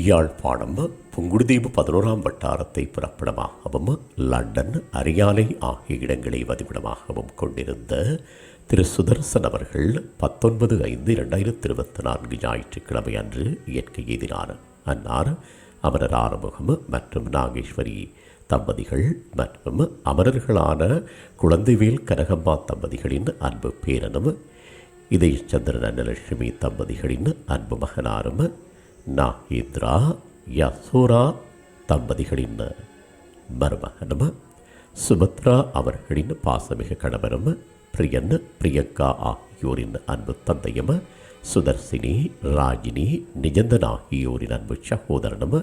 யாழ்ப்பாணம் புங்குடுதீவு பதினோராம் வட்டாரத்தை புறப்படமாகவும் லண்டன் அரியாலை ஆகிய இடங்களை வதிவிடமாகவும் கொண்டிருந்த திரு சுதர்சன் அவர்கள் பத்தொன்பது ஐந்து இரண்டாயிரத்தி இருபத்தி நான்கு ஞாயிற்றுக்கிழமை அன்று இயற்கை எதிரான அன்னார் அமரர் ஆறுமுகம் மற்றும் நாகேஸ்வரி தம்பதிகள் மற்றும் அமரர்களான குழந்தைவேல் கனகம்மா தம்பதிகளின் அன்பு பேரனும் இதயச்சந்திரன் அன்னலட்சுமி தம்பதிகளின் அன்பு மகனாரும் நாகேந்திரா யசோரா தம்பதிகளின் மருமகனும் சுபத்ரா அவர்களின் பாசமிகு கணவரும் பிரியன் பிரியங்கா ஆகியோரின் அன்பு தந்தையும் சுதர்சினி ராஜினி நிஜந்தன் ஆகியோரின் அன்பு சகோதரனும்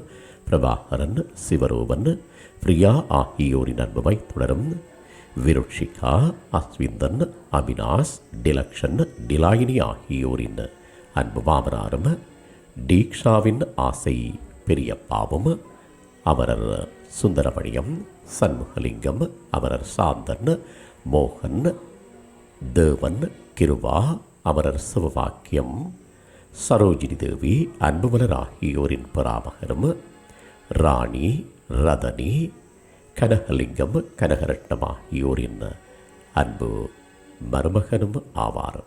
பிரபாகரன் சிவரூபன் பிரியா ஆகியோரின் அன்பு வைத்துடரும் விருட்சிகா அஸ்விந்தன் அவினாஷ் டிலக்ஷன் டிலாயினி ஆகியோரின் அன்பு மாமனாரும் டீக்ஷாவின் ஆசை பெரியப்பாவும் அமரர் சுந்தரமணியம் சண்முகலிங்கம் அமரர் சாந்தன் மோகன் தேவன் கிருவா அமரர் சிவவாக்கியம் சரோஜினி தேவி அன்புமலர் ஆகியோரின் பராமகரும் ராணி ரதனி கனகலிங்கம் கனகரட்னம் ஆகியோரின் அன்பு மருமகனும் ஆவார்.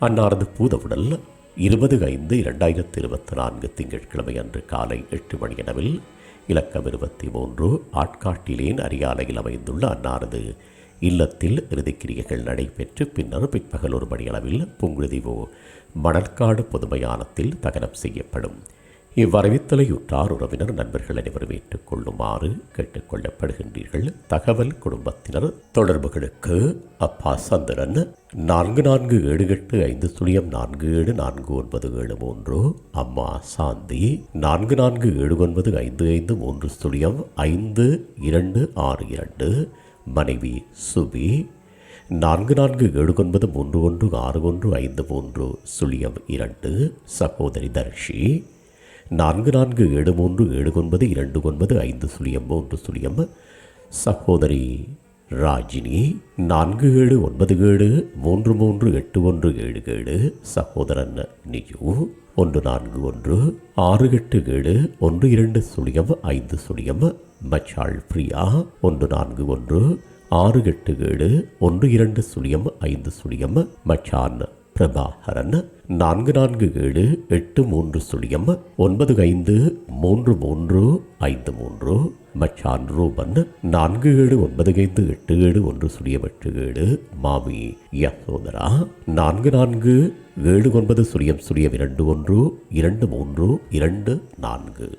அன்னாரது பூதவுடல் இருபது ஐந்து இரண்டாயிரத்தி இருபத்தி நான்கு திங்கட்கிழமை அன்று காலை எட்டு மணியளவில் இலக்கம் இருபத்தி மூன்று ஆட்காட்டிலேன் அரியாலையில் அமைந்துள்ள அன்னாரது இல்லத்தில் இறுதிக்கிரியைகள் நடைபெற்று பின்னர் பிற்பகல் ஒரு மணியளவில் புங்குழுதிவோ மணற்காடு பொதுமையானத்தில் தகனம் செய்யப்படும். இவ்வரவித்தலையுற்றார் உறவினர் நண்பர்கள் அனைவரும் ஏற்றுக்கொள்ளுமாறு கேட்டுக்கொள்ளப்படுகின்றீர்கள். தகவல் குடும்பத்தினர் தொடர்புகளுக்கு அப்பா சந்திரன் நான்கு நான்கு ஏழு எட்டு ஐந்து சுழியம் நான்கு ஏழு நான்கு ஒன்பது ஏழு மூன்று அம்மா சாந்தி நான்கு நான்கு ஏழு ஒன்பது ஐந்து ஐந்து மூன்று சுழியம் ஐந்து இரண்டு ஆறு இரண்டு மனைவி சுபி நான்கு நான்கு ஏழு ஒன்பது மூன்று ஒன்று ஆறு ஒன்று ஐந்து மூன்று சுழியம் இரண்டு சகோதரி தர்ஷி நான்கு நான்கு ஏழு மூன்று ஏழு ஒன்பது இரண்டு ஒன்பது ஐந்து சுழியம் மூன்று சுழியம் சகோதரி ராஜினி நான்கு ஏழு ஒன்பது ஏழு மூன்று மூன்று எட்டு ஒன்று ஏழு ஏழு. சகோதரன் நிஜு ஒன்று நான்கு ஒன்று ஆறு எட்டு ஏழு ஒன்று இரண்டு சுழியம் ஐந்து சுழியம் மச்சாள் பிரியா ஒன்று நான்கு ஒன்று ஆறு எட்டு ஏழு ஒன்று இரண்டு சுழியம் ஐந்து சுழியம் மச்சான் பிரபாகரன் நான்கு நான்கு ஏழு எட்டு மூன்று சுழியம் ஒன்பது ஐந்து மூன்று மூன்று ஐந்து மூன்று. மச்சான் ரூபன் நான்கு ஏழு ஒன்பது ஐந்து எட்டு ஏழு ஒன்று சுழியம் எட்டு ஏழு. மாமி யசோதரா நான்கு நான்கு ஏழு ஒன்பது சுழியம் சுழியம் இரண்டு ஒன்று இரண்டு மூன்று இரண்டு நான்கு.